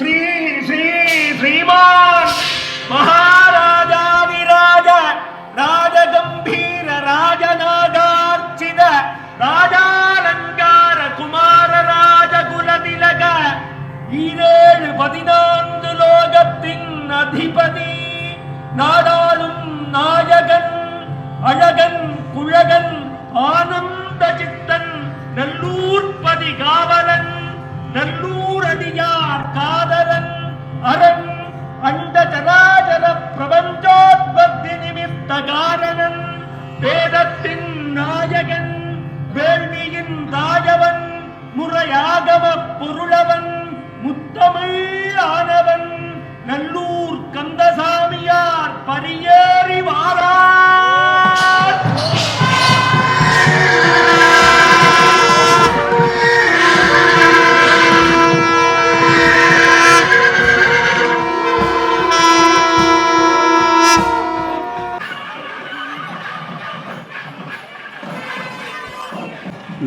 ஸ்ரீ ஸ்ரீ ஸ்ரீமான் மகாராஜா மகாராஜாதிராஜ ராஜகம்பீர ராஜநாதார்ச்சித ராஜாலங்கார குமார ராஜகுலதிலக ஈரேழு பதினான்கு லோகத்தின் அதிபதி நாடாளும் நாயகன் அழகன் குழகன் ஆனந்த சித்தன் நல்லூர் காதலன் அரண் அண்ட ஜராஜர பிரபஞ்சோத்பத்தி நிமித்த காரணன் வேதத்தின் நாயகன் வேள்வியின் ராஜவன் முறையாகம பொருளவன் முத்தமிழ் ஆன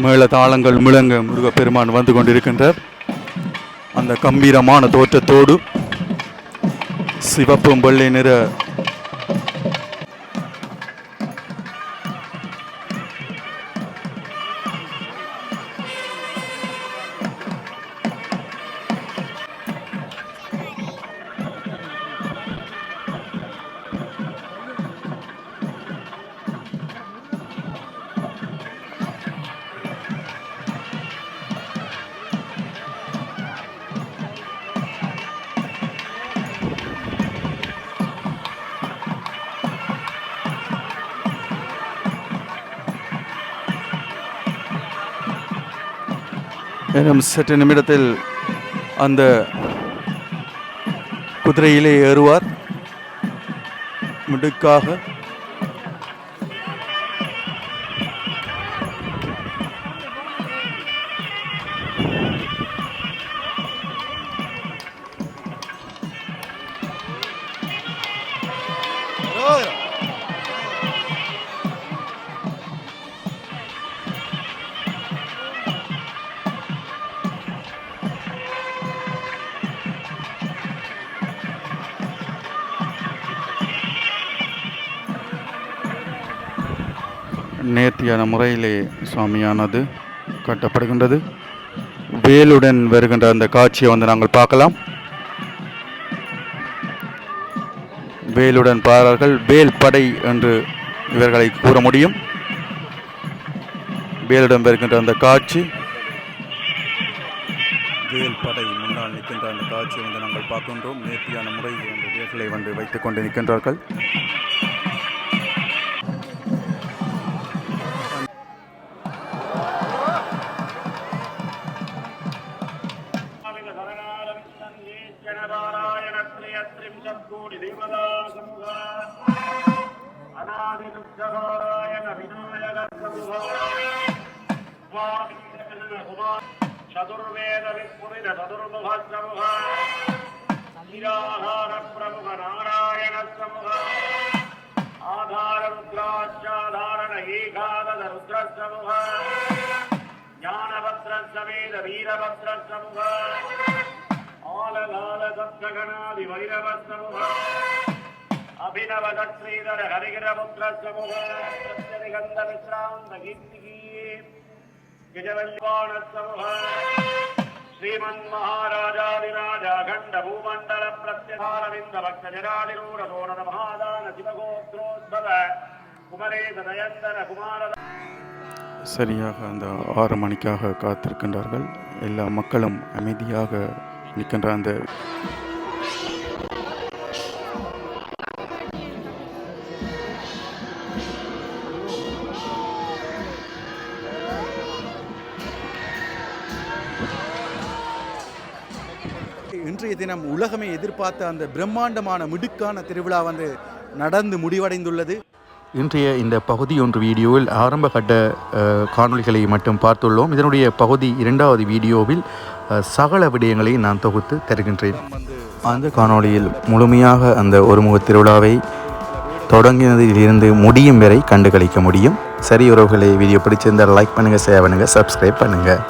மேள தாளங்கள் முழங்க முருகப்பெருமான் வந்து கொண்டிருக்கின்றார். அந்த கம்பீரமான தோற்றத்தோடு சிவப்பும் வெள்ளை நிற இன்னும் சற்று நிமிடத்தில் அந்த குதிரையிலே ஏறுவார். மிடுக்காக நேர்த்தியான முறையிலே சுவாமியானது கட்டப்படுகின்றது. வேலுடன் வருகின்ற அந்த காட்சியை வந்து நாங்கள் பார்க்கலாம். வேலுடன் பாரார்கள் வேல் படை என்று இவர்களை கூற முடியும். வேலுடன் வருகின்ற அந்த காட்சி. வேல் படை முன்னால் நிற்கின்ற அந்த காட்சியை வந்து நாங்கள் பார்க்கின்றோம். நேர்த்தியான முறையில் அந்த வேர்களை வந்து வைத்துக் கொண்டு நிற்கின்றார்கள். కోటి దేవతా సమూహ అనాది దుఃఖహారాయణ వినాయక సమూహ చతుర్వేద విస్ఫురిత చతుర్ముఖ సమూహ నిరాహార ప్రముఖ నారాయణ సమూహ ఆధార రుద్రాచాధారణ ఏకాదశ రుద్ర సమూహ జ్ఞానభద్ర சப்தகணாதி வைரவ சமூக அபிநவ தத்ரீதர ஹரிகிரபுத்திர சமூக பிரத்யதிகந்த விஸ்ராந்த கஜவல்வாண சமூக ஸ்ரீமன் மகாராஜாதிராஜ அகண்ட பூமண்டல பிரத்யகாரவிந்த பக்த ஜனாதிரூட மகாதான சிவகோத்ரோத்பவ குமரேச தயந்தர குமார சரியாக அந்த ஆறு மணிக்காக காத்திருக்கின்றார்கள். எல்லா மக்களும் அமைதியாக நிற்கின்ற அந்த இன்றைய தினம் உலகமே எதிர்பார்த்த அந்த பிரம்மாண்டமான மிடுக்கான திருவிழா வந்து நடந்து முடிவடைந்துள்ளது. இன்றைய இந்த பகுதி ஒன்று வீடியோவில் ஆரம்ப கட்ட அஹ், காணொளிகளை மட்டும் பார்த்துள்ளோம். இதனுடைய பகுதி இரண்டாவது வீடியோவில் சகல விடயங்களையும் நான் தொகுத்து தருகின்றேன். அந்த காணொளியில் முழுமையாக அந்த ஒருமுக திருவிழாவை தொடங்கினதிலிருந்து முடியும் வரை கண்டுகளிக்க முடியும். சரி உறவுகளை வீடியோ பிடிச்சிருந்தால் லைக் பண்ணுங்கள் ஷேர் பண்ணுங்கள் சப்ஸ்கிரைப் பண்ணுங்கள்